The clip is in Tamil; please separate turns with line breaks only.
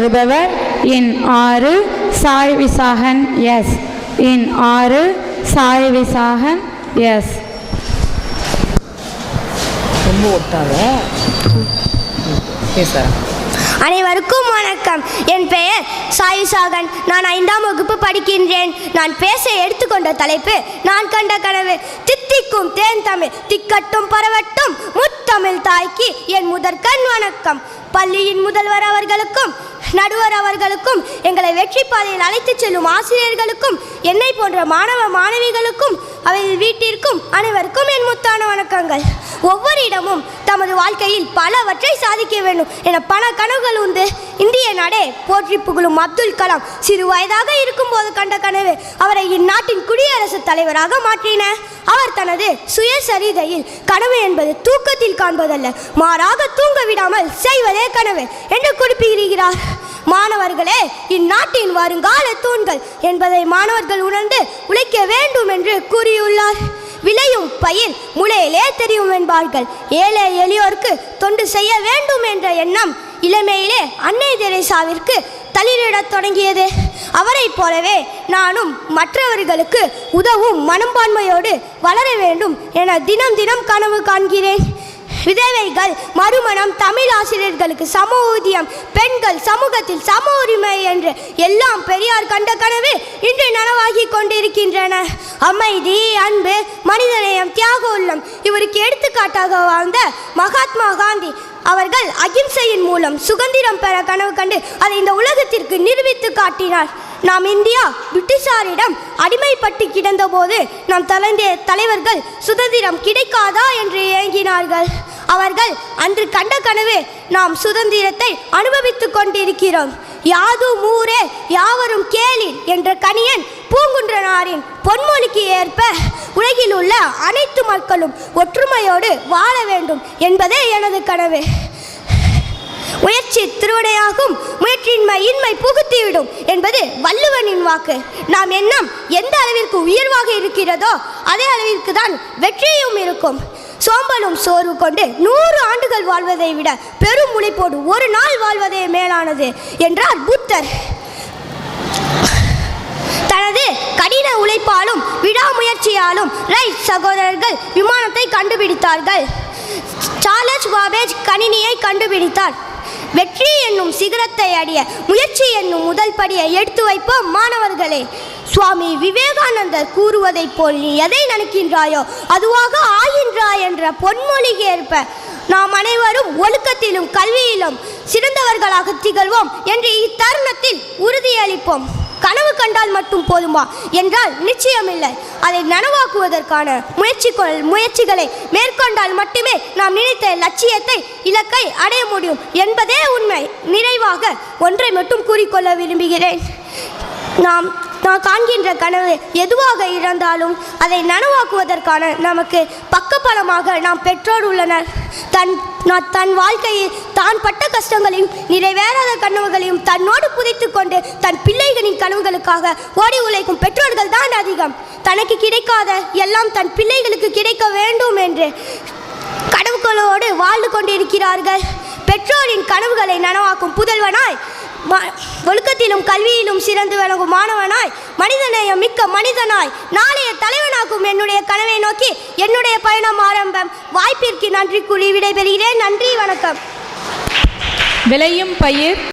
வருபவர் இன் ஆறு சாய் விசாகன் எஸ். இன் ஆறு சாய் விசாகன் எஸ்.
ரொம்ப ஒட்டாத? பேசுகிறேன்
அனைவருக்கும் வணக்கம். என் பெயர் சாயுசாகன் நான் ஐந்தாம் வகுப்பு படிக்கின்றேன். நான் பேச எடுத்துக்கொண்ட தலைப்பு நான் கண்ட கனவு. தித்திக்கும் தேன் தமிழ் திக்கட்டும் பரவட்டும் முத்தமிழ் தாய்க்கு என் முதற்கண் வணக்கம். பள்ளியின் முதல்வர் அவர்களுக்கும் நடுவர் அவர்களுக்கும் எங்களை வெற்றி பாதையில் அழைத்துச் செல்லும் ஆசிரியர்களுக்கும் என்னை போன்ற மாணவ மாணவிகளுக்கும் அவை வீட்டிற்கும் அனைவருக்கும் என் முத்தான வணக்கங்கள். ஒவ்வொரு இடமும் தமது வாழ்க்கையில் பலவற்றை சாதிக்க வேண்டும் என பல கனவுகள் உண்டு. இந்திய நாடே போற்றி புகழும் அப்துல் கலாம் சிறு வயதாக இருக்கும்போது கண்ட கனவு அவரை இந்நாட்டின் குடியரசுத் தலைவராக மாற்றின. அவர் தனது சுயசரிதையில் கனவு என்பது தூக்கத்தில் காண்பதல்ல மாறாக தூங்க விடாமல் செய்வதே கனவு என்று குறிப்பிடுகிறார். மாணவர்களே இந்நாட்டின் வருங்கால தூண்கள் என்பதை மாணவர்கள் உணர்ந்து உழைக்க வேண்டும் என்று கூறியுள்ளார். விளையும் பயிர் முளையிலே தெரியும் என்பார்கள். ஏழை எளியோருக்கு தொண்டு செய்ய வேண்டும் என்ற எண்ணம் இளமையிலே அன்னை தெரேசாவிற்கு தளிரிடத் தொடங்கியது. அவரைப் போலவே நானும் மற்றவர்களுக்கு உதவும் மனப்பான்மையோடு வளர வேண்டும் என தினம் தினம் கனவு காண்கிறேன். விதவைகள் மறுமணம் தமிழ் ஆசிரியர்களுக்கு சம ஊதியம் பெண்கள் சமூகத்தில் சம உரிமை என்று எல்லாம் பெரியார் கண்ட கனவு இன்று நனவாகி கொண்டிருக்கின்றன. அமைதி அன்பு மனிதநேயம் தியாக உள்ளம் இவருக்கு எடுத்துக்காட்டாக வாழ்ந்த மகாத்மா காந்தி அவர்கள் அகிம்சையின் மூலம் சுதந்திரம் பெற கனவு கண்டு அதை இந்த உலகத்திற்கு நிரூபித்து காட்டினார். நாம் இந்தியா பிரிட்டிஷாரிடம் அடிமைப்பட்டு கிடந்தபோது நம் தலைந்த தலைவர்கள் சுதந்திரம் கிடைக்காதா என்று ஏங்கினார்கள். அவர்கள் அன்று கண்ட கனவு நாம் சுதந்திரத்தை அனுபவித்துக் கொண்டிருக்கிறோம். யாதும் ஊரே யாவரும் கேளி என்ற கணியன் பூங்குன்றனாரின் பொன்மொழிக்கு ஏற்ப உலகில் உள்ள அனைத்து மக்களும் ஒற்றுமையோடு வாழ வேண்டும் என்பதே எனது கனவு. முயற்சி திருவினையாகும் முயற்சியின்மை இன்மை புகுத்திவிடும் என்பது வள்ளுவனின் வாக்கு. நாம் எண்ணம் எந்த அளவிற்கு உயர்வாக இருக்கிறதோ அதே அளவிற்கு தான் வெற்றியும் இருக்கும். சோம்பலும் சோர்வு கொண்டு நூறு ஆண்டுகள் வாழ்வதை விட பெரும் முளைப்போடு ஒரு நாள் வாழ்வதே மேலானது என்றார் புத்தர். தனது கடின உழைப்பாலும் விடாமுயற்சியாலும் ரைட் சகோதரர்கள் விமானத்தை கண்டுபிடித்தார்கள். சார்லஸ் வாபேஜ் கணினியை கண்டுபிடித்தார். வெற்றி என்னும் சிகரத்தை அடைய முயற்சி என்னும் முதல் படியை எடுத்து வைப்போம் மாணவர்களே. சுவாமி விவேகானந்தர் கூறுவதைப் போல் நீ எதை நினைக்கின்றாயோ அதுவாக ஆகின்றாய் என்ற பொன்மொழிக்கு ஏற்ப நாம் அனைவரும் ஒழுக்கத்திலும் கல்வியிலும் சிறந்தவர்களாக திகழ்வோம் என்று இத்தருணத்தில் உறுதியளிப்போம். கனவு கண்டால் மட்டும் போதுமா என்றால் நிச்சயமில்லை. அதை நனவாக்குவதற்கான முயற்சி முயற்சிகளை மேற்கொண்டால் மட்டுமே நாம் நினைத்த லட்சியத்தை இலக்கை அடைய முடியும் என்பதே உண்மை. நிறைவாக ஒன்றை மட்டும் கூறிக்கொள்ள விரும்புகிறேன். நாம் நான் காண்கின்ற கனவு எதுவாக இருந்தாலும் அதை நனவாக்குவதற்கான நமக்கு பக்கபலமாக நாம் பெற்றோர் உள்ளனர். தன் நான் தன் வாழ்க்கையில் தான் பட்ட கஷ்டங்களையும் நிறைவேறாத கனவுகளையும் தன்னோடு புதைத்துக் கொண்டு தன் பிள்ளைகளின் கனவுகளுக்காக ஓடி உழைக்கும் பெற்றோர்கள் தான் அதிகம். தனக்கு கிடைக்காத எல்லாம் தன் பிள்ளைகளுக்கு கிடைக்க வேண்டும் என்று கனவுகளோடு வாழ்ந்து கொண்டிருக்கிறார்கள். பெற்றோரின் கனவுகளை நனவாக்கும் புதல்வனாய் ஒழுக்கத்திலும் கல்வியிலும் சிறந்து விளங்கும் மாணவனாய் மனிதநேயம் மிக்க மனிதனாய் நாளைய தலைவனாக்கும் என்னுடைய கனவை நோக்கி என்னுடைய பயணம் ஆரம்பம். வாய்ப்பிற்கு நன்றி கூறி விடைபெறுகிறேன். நன்றி வணக்கம்.
விளையும் பயிர்